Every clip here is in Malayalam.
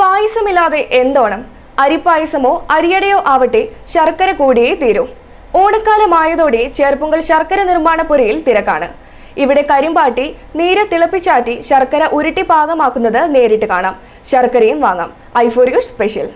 പായസമില്ലാതെ എന്തോണം? അരിപ്പായസമോ അരിയടയോ ആവട്ടെ ശർക്കര കൂടിയേ തീരൂ. ഓണക്കാലമായതോടെ ചേർപ്പുങ്കൽ ശർക്കര നിർമ്മാണ പുരയിൽ തിരക്കാണ്. ഇവിടെ കരിമ്പാട്ടി നീര് തിളപ്പിച്ചാറ്റി ശർക്കര ഉരുട്ടി പാകമാക്കുന്നത് നേരിട്ട് കാണാം. ശർക്കരയും വാങ്ങാം. ഐഫോറിയോ സ്പെഷ്യൽ.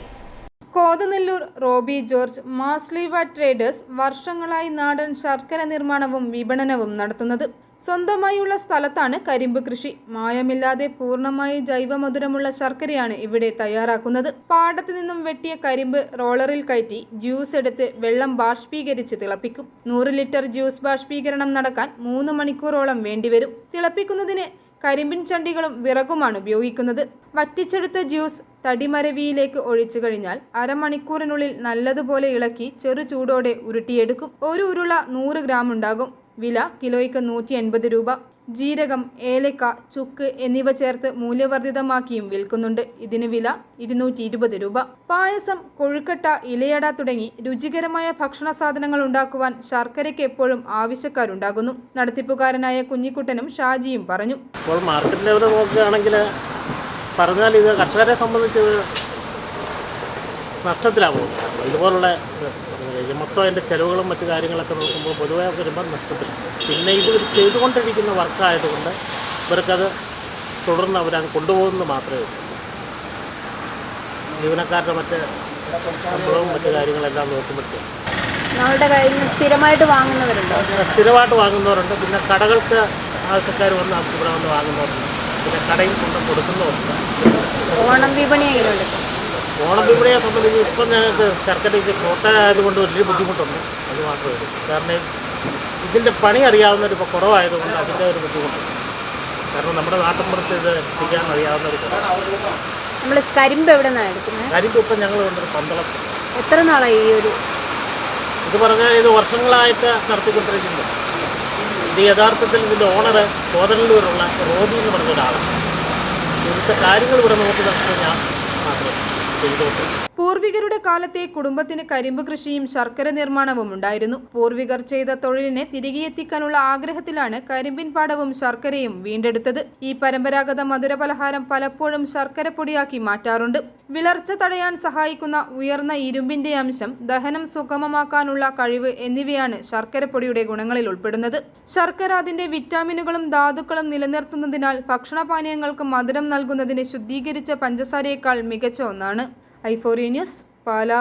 കോതനെല്ലൂർ റോബി ജോർജ് മാസ്ലീവ ട്രേഡേഴ്സ് വർഷങ്ങളായി നാടൻ ശർക്കര നിർമ്മാണവും വിപണനവും നടത്തുന്നത്. സ്വന്തമായുള്ള സ്ഥലത്താണ് കരിമ്പ് കൃഷി. മായമില്ലാതെ പൂർണമായി ജൈവമധുരമുള്ള ശർക്കരയാണ് ഇവിടെ തയ്യാറാക്കുന്നത്. പാടത്തു നിന്നും വെട്ടിയ കരിമ്പ് റോളറിൽ കയറ്റി ജ്യൂസ് എടുത്ത് വെള്ളം ബാഷ്പീകരിച്ച് തിളപ്പിക്കും. നൂറ് ലിറ്റർ ജ്യൂസ് ബാഷ്പീകരണം നടക്കാൻ മൂന്ന് മണിക്കൂറോളം വേണ്ടിവരും. തിളപ്പിക്കുന്നതിന് കരിമ്പിൻ ചണ്ടികളും വിറകുമാണ് ഉപയോഗിക്കുന്നത്. വറ്റിച്ചെടുത്ത ജ്യൂസ് തടിമരവിയിലേക്ക് ഒഴിച്ചു കഴിഞ്ഞാൽ അരമണിക്കൂറിനുള്ളിൽ നല്ലതുപോലെ ഇളക്കി ചെറു ചൂടോടെ ഉരുട്ടിയെടുക്കും. ഒരു ഉരുള നൂറ് ഗ്രാം ഉണ്ടാകും. വില കിലോയ്ക്ക് നൂറ്റി രൂപ. ജീരകം ഏലക്ക ചുക്ക് എന്നിവ ചേർത്ത് മൂല്യവർദ്ധിതമാക്കിയും വിൽക്കുന്നുണ്ട്. ഇതിന് വില ഇരുന്നൂറ്റി ഇരുപത് രൂപ. പായസം കൊഴുക്കട്ട ഇലയട തുടങ്ങി രുചികരമായ ഭക്ഷണ സാധനങ്ങൾ ഉണ്ടാക്കുവാൻ ശർക്കരയ്ക്ക് എപ്പോഴും ആവശ്യക്കാരുണ്ടാകുന്നു. നടത്തിപ്പുകാരനായ കുഞ്ഞിക്കുട്ടനും ഷാജിയും പറഞ്ഞു. ഇപ്പോൾ മാർക്കറ്റ് ലെവൽ നോക്കുകയാണെങ്കിൽ പറഞ്ഞാൽ ഇത് കർഷകരെ സംബന്ധിച്ച് ഇത് നഷ്ടത്തിലാണ് ഇതുപോലുള്ള ഇത് മൊത്തം അതിന്റെ ചിലവുകളും മറ്റു കാര്യങ്ങളൊക്കെ നോക്കുമ്പോൾ പൊതുവേ വരുമ്പോൾ നഷ്ടത്തിൽ പിന്നെ ഇത് ചെയ്തുകൊണ്ടിരിക്കുന്ന വർക്കായതുകൊണ്ട് ഇവർക്കത് തുടർന്ന് അവരത് കൊണ്ടുപോകുന്നത് മാത്രമേ ഉള്ളൂ. ജീവനക്കാരുടെ മറ്റ് ശമ്പളവും മറ്റു കാര്യങ്ങളെല്ലാം നോക്കുമ്പോഴത്തേക്കും. നമ്മളുടെ കയ്യിൽ നിന്ന് സ്ഥിരമായിട്ട് വാങ്ങുന്നവരുണ്ടോ? സ്ഥിരമായിട്ട് വാങ്ങുന്നവരുണ്ട്. പിന്നെ കടകൾക്ക് ആവശ്യക്കാർ വന്ന് ഇവിടെ വന്ന് വാങ്ങുന്നവരുണ്ട്. പിന്നെ കടയിൽ കൊണ്ട് കൊടുക്കുന്നവരുണ്ട്. ഓണം വിപണി എങ്ങനെയുണ്ട്? ഇപ്പം? ഓണം വിപണിയെ സംബന്ധിച്ച് ഇപ്പം ഞങ്ങൾക്ക് ശർക്കരയ്ക്ക് കോട്ട ആയതുകൊണ്ട് വലിയ ബുദ്ധിമുട്ടുണ്ട് അത് മാത്രമേ ഉള്ളൂ. കാരണം ഇതിന്റെ പണി അറിയാവുന്നവർ ഇപ്പോൾ കുറവായതുകൊണ്ട് അതിന്റെ ഒരു ബുദ്ധിമുട്ടുണ്ട് കാരണം നമ്മുടെ നാട്ടിൻപുറത്ത് ഇത് എത്തിക്കാൻ അറിയാവുന്നവർ കുറവാണ്. നമ്മൾ കരിമ്പ് എവിടെ നിന്നാണ് എടുക്കുന്നത്? കരിമ്പ് ഇപ്പം ഞങ്ങൾ കൊണ്ടൊരു പന്തളം. എത്ര നാളായി ഈ ഒരു ഇത് പറഞ്ഞാൽ ഇത് വർഷങ്ങളായിട്ട് നടത്തിക്കൊണ്ടിരിക്കുന്നത് ഇത് യഥാർത്ഥത്തിൽ ഇതിന്റെ ഓണർ കോതനല്ലൂരുള്ള റോബി എന്ന് പറഞ്ഞ ഒരാളാണ് ഇവിടുത്തെ കാര്യങ്ങൾ ഇവിടെ നോക്കി നടത്തുന്ന ഞാൻ മാത്രമേ പൂർവികരുടെ കാലത്തെ കുടുംബത്തിന് കരിമ്പ് കൃഷിയും ശർക്കര നിർമ്മാണവും ഉണ്ടായിരുന്നു. പൂർവികർ ചെയ്ത തൊഴിലിനെ തിരികെ എത്തിക്കാനുള്ള ആഗ്രഹത്തിലാണ് കരിമ്പിൻ പാടവും ശർക്കരയും വീണ്ടെടുത്തത്. ഈ പരമ്പരാഗത മധുരപലഹാരം പലപ്പോഴും ശർക്കര പൊടിയാക്കി മാറ്റാറുണ്ട്. വിളർച്ച തടയാൻ സഹായിക്കുന്ന ഉയർന്ന ഇരുമ്പിന്റെ അംശം ദഹനം സുഗമമാക്കാനുള്ള കഴിവ് എന്നിവയാണ് ശർക്കരപ്പൊടിയുടെ ഗുണങ്ങളിൽ ഉൾപ്പെടുന്നത്. ശർക്കര അതിന്റെ വിറ്റാമിനുകളും ധാതുക്കളും നിലനിർത്തുന്നതിനാൽ ഭക്ഷണപാനീയങ്ങൾക്ക് മധുരം നൽകുന്നതിന് ശുദ്ധീകരിച്ച പഞ്ചസാരയേക്കാൾ മികച്ച ഒന്നാണ്. ഐഫോറിയ ന്യൂസ് പാലാ.